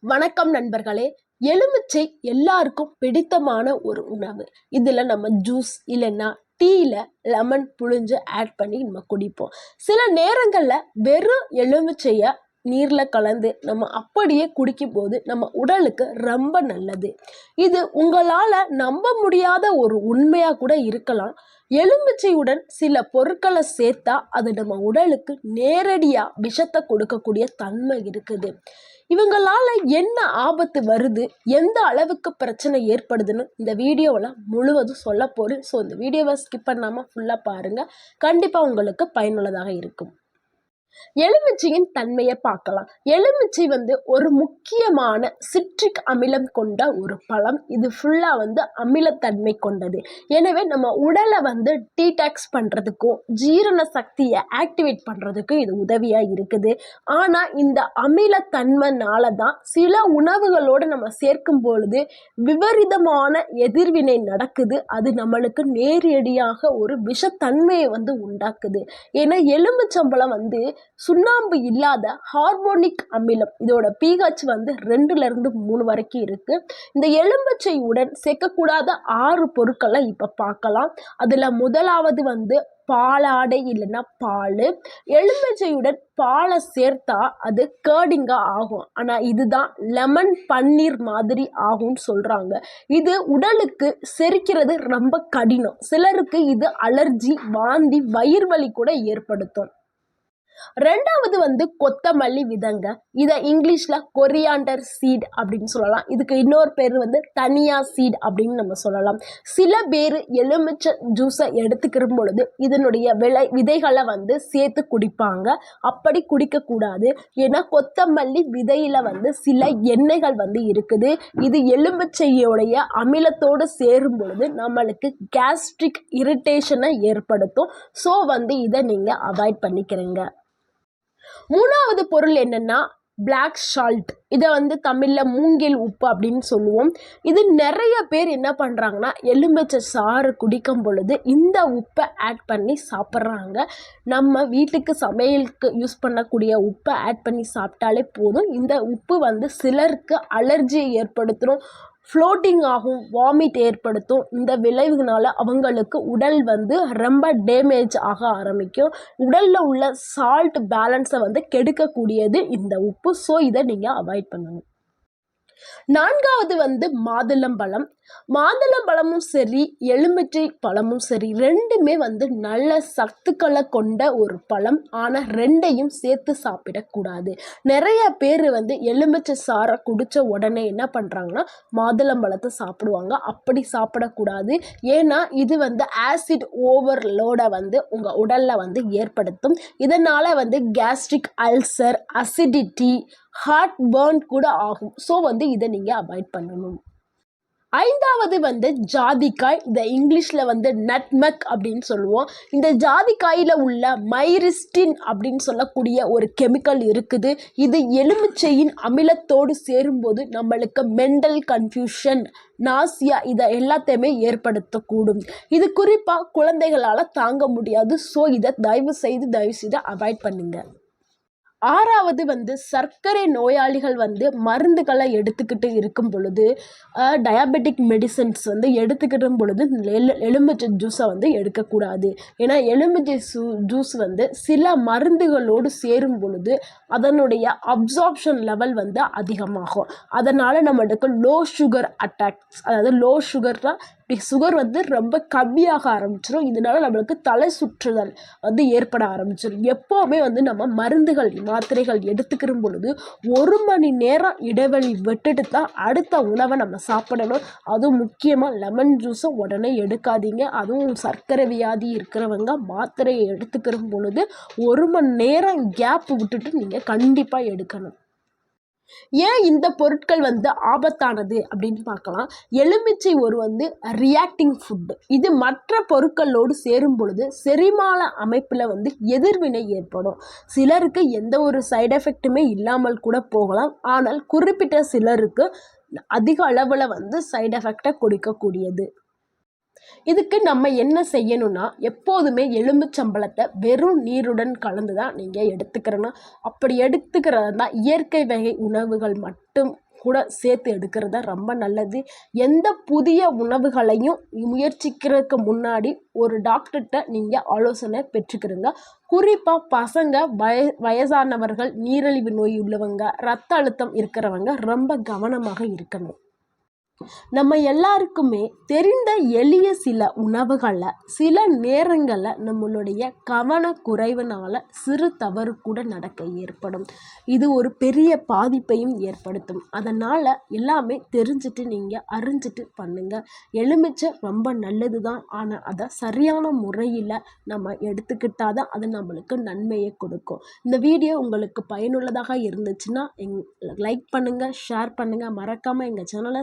வணக்கம் நண்பர்களே. எலுமிச்சை எல்லாருக்கும் பிடித்தமான ஒரு உணவு. இதில் நம்ம ஜூஸ் இல்லைன்னா டீயில் லெமன் புழிஞ்சு ஆட் பண்ணி நம்ம குடிப்போம். சில நேரங்களில் வெறும் எலுமிச்சையை நீரில் கலந்து நம்ம அப்படியே குடிக்கும்போது நம்ம உடலுக்கு ரொம்ப நல்லது. இது உங்களால் நம்ப முடியாத ஒரு உண்மையாக கூட இருக்கலாம். எலுமிச்சையுடன் சில பொருட்களை சேர்த்தா அது நம்ம உடலுக்கு நேரடியாக விஷத்தை கொடுக்கக்கூடிய தன்மை இருக்குது. இவங்களால என்ன ஆபத்து வருது? எந்த அளவுக்கு பிரச்சனை ஏற்படுதுன்னு இந்த வீடியோவில் முழுவதும் சொல்ல போகிறேன் ஸோ இந்த வீடியோவை ஸ்கிப் பண்ணாமல் ஃபுல்லாக பாருங்கள் கண்டிப்பாக உங்களுக்கு பயனுள்ளதாக இருக்கும். எலுமிச்சையின் தன்மையை பார்க்கலாம். எலுமிச்சை வந்து ஒரு முக்கியமான சிட்ரிக் அமிலம் கொண்ட ஒரு பழம். இது ஃபுல்லாக வந்து அமிலத்தன்மை கொண்டது. எனவே நம்ம உடலை வந்து டீடாக்ஸ் பண்ணுறதுக்கும் ஜீரண சக்தியை ஆக்டிவேட் பண்ணுறதுக்கும் இது உதவியாக இருக்குது. ஆனால் இந்த அமிலத்தன்மைனால தான் சில உணவுகளோடு நம்ம சேர்க்கும் பொழுது விபரீதமான எதிர்வினை நடக்குது. அது நம்மளுக்கு நேரடியாக ஒரு விஷத்தன்மையை வந்து உண்டாக்குது. ஏன்னா எலுமிச்சம்பழம் வந்து சுண்ணாம்பு இல்லாத ஹார்மோனிக் அமிலம். இதோட பிஹெச் வந்து ரெண்டுலேருந்து மூணு வரைக்கும் இருக்குது இந்த எலும்பச்சை உடன் சேர்க்கக்கூடாத ஆறு பொருட்களை இப்போ பார்க்கலாம். அதில் முதலாவது வந்து பாலாடை இல்லைன்னா பால். எலுமிச்சையுடன் பாலை சேர்த்தா அது கேர்டிங்காக ஆகும். ஆனால் இதுதான் லெமன் பன்னீர் மாதிரி ஆகும்னு சொல்கிறாங்க இது உடலுக்கு செரிக்கிறது ரொம்ப கடினம். சிலருக்கு இது அலர்ஜி வாந்தி வயிறு வலி கூட ஏற்படுத்தும். ரெண்டாவது வந்து கொத்தமல்லி விதங்க. இதை இங்கிலீஷில் கொரியாண்டர் சீட் அப்படின்னு சொல்லலாம். இதுக்கு இன்னொரு பேர் வந்து தனியா சீட் அப்படின்னு நம்ம சொல்லலாம். சில பேர் எலுமிச்சை ஜூஸை எடுத்துக்கிற பொழுது இதனுடைய விலை விதைகளை வந்து சேர்த்து குடிப்பாங்க. அப்படி குடிக்கக்கூடாது. ஏன்னா கொத்தமல்லி விதையில் வந்து சில எண்ணெய்கள் வந்து இருக்குது. இது எலுமிச்சையோடைய அமிலத்தோடு சேரும் பொழுது நம்மளுக்கு கேஸ்ட்ரிக் இரிட்டேஷனை ஏற்படுத்தும். ஸோ வந்து இதை நீங்கள் அவாய்ட் பண்ணிக்கிறீங்க. மூணாவது பொருள் என்னென்னா பிளாக் சால்ட் இதை வந்து தமிழில் மூங்கில் உப்பு அப்படின்னு சொல்லுவோம். இது நிறைய பேர் என்ன பண்ணுறாங்கன்னா எலுமிச்சை சாறு குடிக்கும் பொழுது இந்த உப்பை ஆட் பண்ணி சாப்பிட்றாங்க. நம்ம வீட்டுக்கு சமையலுக்கு யூஸ் பண்ணக்கூடிய உப்பை ஆட் பண்ணி சாப்பிட்டாலே போதும். இந்த உப்பு வந்து சிலருக்கு அலர்ஜியை ஏற்படுத்தணும் ஃப்ளோட்டிங் ஆகும் வாமிட் ஏற்படுத்தும். இந்த விளைவுனால அவங்களுக்கு உடல் வந்து ரொம்ப டேமேஜ் ஆக ஆரம்பிக்கும். உடலில் உள்ள சால்ட் பேலன்ஸை வந்து கெடுக்கக்கூடியது இந்த உப்பு. ஸோ இதை நீங்கள் அவாய்ட் பண்ணணும். நான்காவது வந்து மாதுளம்பழம் மாதுளம்பழமும் சரி எலுமிச்சை பழமும் சரி ரெண்டுமே வந்து நல்ல சத்துக்களை கொண்ட ஒரு பழம். ஆனால் ரெண்டையும் சேர்த்து சாப்பிடக்கூடாது. நிறைய பேர் வந்து எலுமிச்சை சாரை குடித்த உடனே என்ன பண்ணுறாங்கன்னா மாதுளம்பழத்தை சாப்பிடுவாங்க. அப்படி சாப்பிடக்கூடாது. ஏன்னா இது வந்து ஆசிட் ஓவர்லோடை வந்து உங்கள் உடலில் வந்து ஏற்படுத்தும். இதனால் வந்து gastric ulcer acidity heartburn கூட ஆகும். ஸோ வந்து இதை நீங்கள் அவாய்ட் பண்ணணும். ஐந்தாவது வந்து ஜாதிக்காய். இந்த இங்கிலீஷில் வந்து நட்மக் அப்படின்னு சொல்லுவோம். இந்த ஜாதிக்காயில் உள்ள மைரிஸ்டின் அப்படின்னு சொல்லக்கூடிய ஒரு கெமிக்கல் இருக்குது. இது எலுமிச்சையின் அமிலத்தோடு சேரும்போது நம்மளுக்கு மென்டல் கன்ஃபியூஷன் நாசியா இதை எல்லாத்தையுமே ஏற்படுத்தக்கூடும். இது குறிப்பாக குழந்தைகளால் தாங்க முடியாது. ஸோ இதை தயவு செய்து தயவு செய்து அவாய்ட் பண்ணுங்கள் ஆறாவது வந்து சர்க்கரை நோயாளிகள் வந்து மருந்துகளை எடுத்துக்கிட்டு இருக்கும் பொழுது டயாபெட்டிக் மெடிசன்ஸ் வந்து எடுத்துக்கிட்டும் பொழுது எலு எலுமிச்சை ஜூஸை வந்து எடுக்கக்கூடாது. ஏன்னா எலுமிச்சை சூ ஜூஸ் வந்து சில மருந்துகளோடு சேரும் பொழுது அதனுடைய அப்சார்ப்ஷன் லெவல் வந்து அதிகமாகும். அதனால் நம்மளுக்கு லோ சுகர் அட்டாக்ஸ் அதாவது லோ சுகர்னால் சுகர் வந்து ரொம்ப கம்மியாக ஆரம்பிச்சிடும் இதனால நம்மளுக்கு தலை சுற்றுதல் வந்து ஏற்பட ஆரம்பிச்சிடும் எப்போவுமே வந்து நம்ம மருந்துகள் மாத்திரைகள் எடுத்துக்கிற பொழுது ஒரு மணி நேரம் இடைவெளி விட்டுட்டு தான் அடுத்த உணவை நம்ம சாப்பிடணும். அதுவும் முக்கியமாக லெமன் ஜூஸும் உடனே எடுக்காதீங்க. அதுவும் சர்க்கரை வியாதி இருக்கிறவங்க மாத்திரையை எடுத்துக்கிற பொழுது ஒரு மணி நேரம் கேப் விட்டுட்டு நீங்கள் கண்டிப்பாக எடுக்கணும். ஏன் இந்த பொருட்கள் வந்து ஆபத்தானது அப்படின்னு பார்க்கலாம். எலுமிச்சை ஒரு வந்து ரியாக்டிங் ஃபுட்டு இது மற்ற பொருட்களோடு சேரும் பொழுது செரிமான அமைப்பில் வந்து எதிர்வினை ஏற்படும். சிலருக்கு எந்த ஒரு சைடு எஃபெக்ட்டுமே இல்லாமல் கூட போகலாம். ஆனால் குறிப்பிட்ட சிலருக்கு அதிக அளவில் வந்து சைடு எஃபெக்டை கொடுக்கக்கூடியது. இதுக்கு நம்ம என்ன செய்யணும்னா எப்போதுமே எலும்புச்சம்பளத்தை வெறும் நீருடன் கலந்து தான் நீங்கள் எடுத்துக்கிறணும். அப்படி எடுத்துக்கிறதா இயற்கை வகை உணவுகள் மட்டும் கூட சேர்த்து எடுக்கிறது தான் ரொம்ப நல்லது. எந்த புதிய உணவுகளையும் முயற்சிக்கிறதுக்கு முன்னாடி ஒரு டாக்டர்கிட்ட நீங்கள் ஆலோசனை பெற்றுக்கிறங்க. குறிப்பாக பசங்க வய வயசானவர்கள் நீரிழிவு நோய் உள்ளவங்க ரத்த அழுத்தம் இருக்கிறவங்க ரொம்ப கவனமாக இருக்கணும். நம்ம எல்லாருக்குமே தெரிந்த எளிய சில உணவுகளை சில நேரங்களில் நம்மளுடைய கவனக்குறைவுனால சிறு தவறு கூட நடக்க ஏற்படும். இது ஒரு பெரிய பாதிப்பையும் ஏற்படுத்தும். அதனால் எல்லாமே தெரிஞ்சுட்டு நீங்கள் அறிஞ்சிட்டு பண்ணுங்கள் எலுமிச்சை ரொம்ப நல்லது தான் ஆனால் அதை சரியான முறையில் நம்ம எடுத்துக்கிட்டால் தான் அது நம்மளுக்கு நன்மையை கொடுக்கும். இந்த வீடியோ உங்களுக்கு பயனுள்ளதாக இருந்துச்சுன்னா எங் லைக் பண்ணுங்கள் ஷேர் பண்ணுங்கள் மறக்காமல் எங்கள் சேனலை